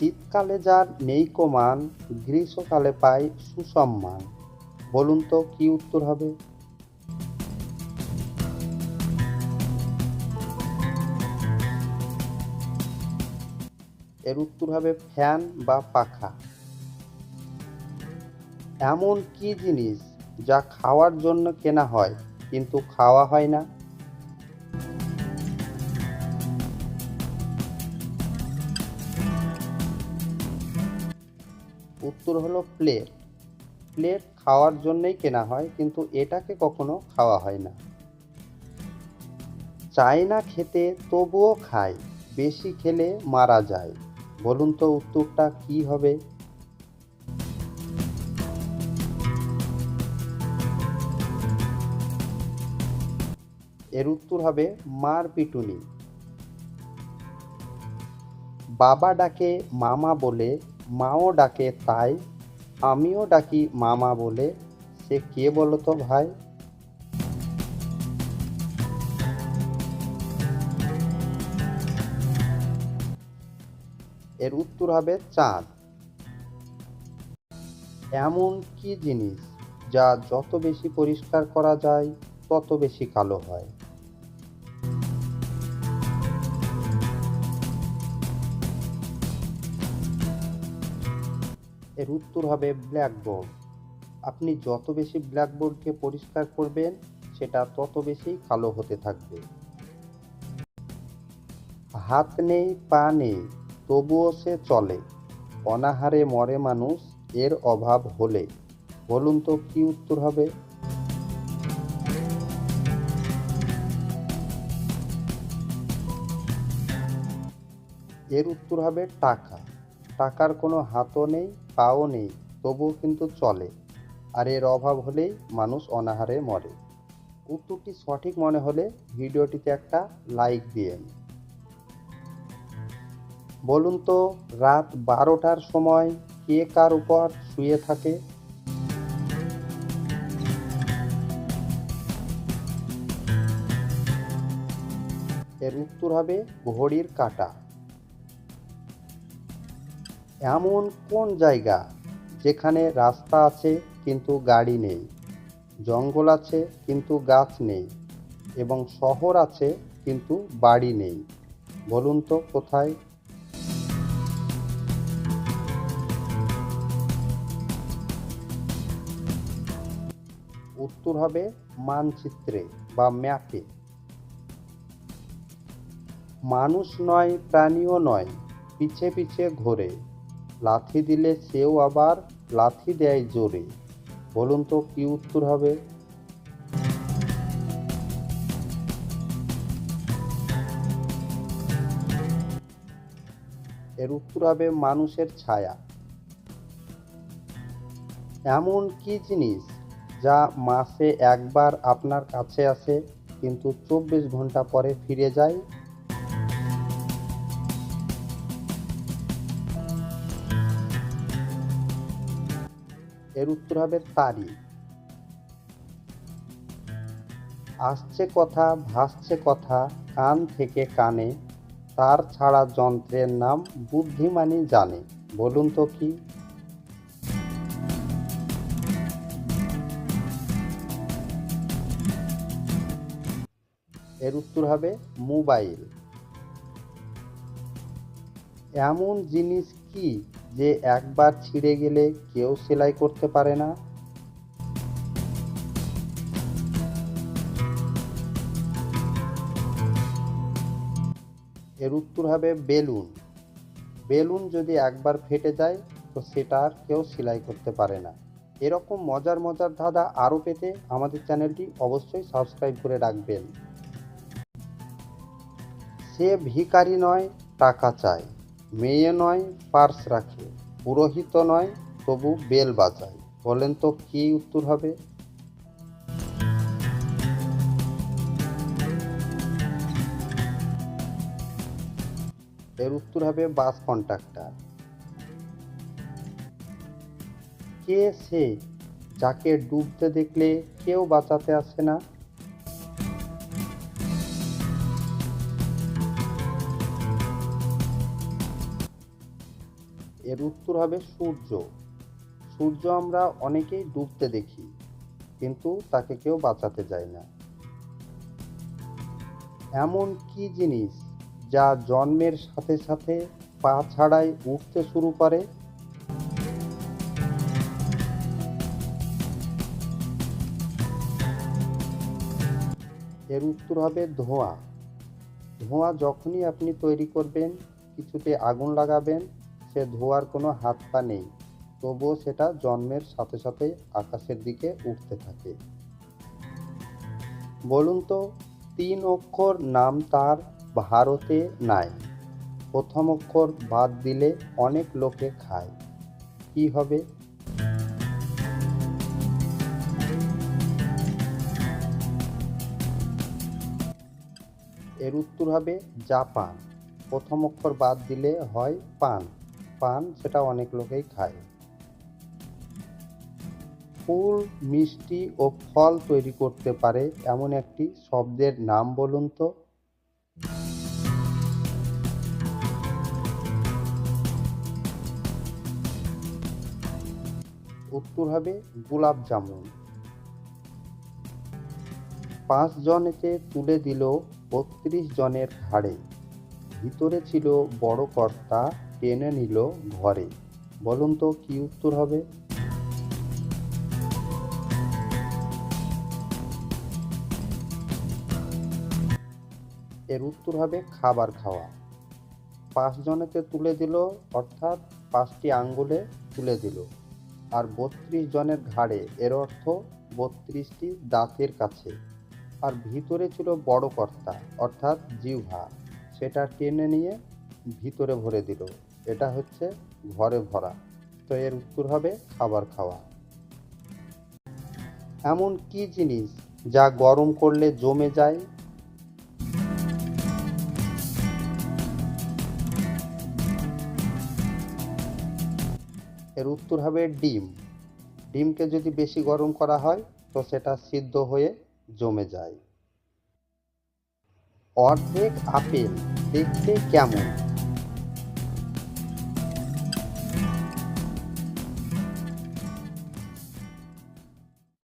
শীতকালে যার নেই মান গ্রীষ্মকালে পায় সুসম্মান। বলুন তো কি উত্তর হবে? এর উত্তর হবে ফ্যান বা পাখা। এমন কি জিনিস যা খাওয়ার জন্য কেনা হয়, কিন্তু খাওয়া হয় না? উত্তর হলো প্লেট প্লেট খাওয়ার জন্যই কেনা হয়, কিন্তু এটাকে কখনো খাওয়া হয় না। চায় না খেতে তবুও খায়, বেশি খেলে মারা যায়। বলুন তো উত্তরটা কি হবে? এর উত্তর হবে মার পিটুনি। বাবা ডাকে মামা বলে মাও ডাকে, তাই আমিও ডাকি মামা বলে। সে কে বলো তো ভাই? এর উত্তর হবে চাঁদ। এমন কি জিনিস যা যত বেশি পরিষ্কার করা যায়, তত বেশি কালো হয়? এর উত্তর হবে ব্ল্যাকবোর্ড। আপনি যত বেশি ব্ল্যাকবোর্ডকে পরিষ্কার করবেন, সেটা তত বেশি কালো হতে থাকবে। হাত নেই, পা নেই, তবুও সে চলে। অনাহারে মরে মানুষ, এর অভাব হলে। বলুন তো, কি উত্তর হবে? এর উত্তর হবে টাকা। টাকার কোনো হাতও নেই পাও নেই, তবুও কিন্তু চলে। আর এর অভাব হলেই মানুষ অনাহারে মরে। উত্তরটি সঠিক মনে হলে ভিডিওটিতে একটা লাইক দিয়েন। বলুন তো, রাত বারোটার সময় কে কার উপর শুয়ে থাকে? এর উত্তর হবে ঘড়ির কাঁটা। এমন কোন জায়গা যেখানে রাস্তা আছে কিন্তু গাড়ি নেই, জঙ্গল আছে কিন্তু গাছ নেই এবং শহর আছে কিন্তু বাড়ি নেই? বলুন তো কোথায়? উত্তর হবে মানচিত্রে বা ম্যাপে। মানুষ নয়, প্রাণীও নয়, পিছে পিছে ঘোরে। লাথি দিলে সেও আবার লাথি দেয় জোরে। বলুন তো, কি উত্তর হবে? এর উত্তর হবে মানুষের ছায়া। এমন কি জিনিস যা মাসে একবার আপনার কাছে আসে, কিন্তু চব্বিশ ঘণ্টা পরে ফিরে যায়? এর উত্তর হবে তারিখ আসছে কথা, ভাসছে কথা, কান থেকে কানে, তার ছাড়া যন্ত্রের নাম বুদ্ধিমানই জানে। বলুন তো কি? এর উত্তর হবে মোবাইল। এমন জিনিস কি যে একবার ছিঁড়ে গেলে কেউ সেলাই করতে পারে না? এর উত্তর হবে বেলুন। বেলুন যদি একবার ফেটে যায়, তো সেটা আর কেউ সেলাই করতে পারে না। এরকম মজার মজার ধাঁধা আরও পেতে আমাদের চ্যানেলটি অবশ্যই সাবস্ক্রাইব করে রাখবেন। সে ভিখারি নয়, টাকা চায়। মেয়ে নয়, পার্স রাখে। পুরোহিত নয়, তবু বেল বাজায়। বলেন তো কি উত্তর হবে? এর উত্তর হবে বাস কন্ট্রাক্টর কে সে যাকে ডুবতে দেখলে কেউ বাঁচাতে আসে না? এর উত্তর হবে সূর্য। সূর্য আমরা অনেকেই ডুবতে দেখি, কিন্তু তাকে কেউ বাঁচাতে যায় না। এমন কি জিনিস যা জন্মের সাথে সাথে পা ছাড়াই উঠতে শুরু করে? এর উত্তর হবে ধোঁয়া। ধোঁয়া যখনই আপনি তৈরি করবেন, কিছুতে আগুন লাগাবেন সে ধোয়ার কোনো হাত পা নেই, তবুও সেটা জন্মের সাথে সাথে আকাশের দিকে উঠতে থাকে। বলুন তো, তিন অক্ষর নাম তার ভারতে নাই। প্রথম অক্ষর বাদ দিলে অনেক লোকে খায়। কি হবে? এর উত্তর হবে জাপান। প্রথম অক্ষর বাদ দিলে হয় পান। পান, সেটা অনেক লোকেই খায়। ফুল, মিষ্টি ও ফল তৈরি করতে পারে এমন একটি শব্দের নাম বলুন তো। উত্তর হবে গোলাপ জামুন। পাঁচ জনেকে তুলে দিল বত্রিশ জনের ঘাড়ে ভিতরে ছিল বড় কর্তা টেনে নিল ঘরে। বলুন তো, কি উত্তর হবে? এর উত্তর হবে খাবার খাওয়া। পাঁচ জনেতে তুলে দিল, অর্থাৎ পাঁচটি আঙ্গুলে তুলে দিল। আর বত্রিশ জনের ঘাড়ে, এর অর্থ বত্রিশটি দাঁতের কাছে। আর ভিতরে ছিল বড় কর্তা, অর্থাৎ জিহ্বা। সেটা টেনে নিয়ে ভিতরে ভরে দিল। এটা হচ্ছে ঘরে ভরা। তো এর উত্তর হবে খাবার খাওয়া। এমন কি জিনিস যা গরম করলে জমে যায়? এর উত্তর হবে ডিম। ডিমকে যদি বেশি গরম করা হয়, তো সেটা সিদ্ধ হয়ে জমে যায়। অর্ধেক আপেল দেখতে কেমন?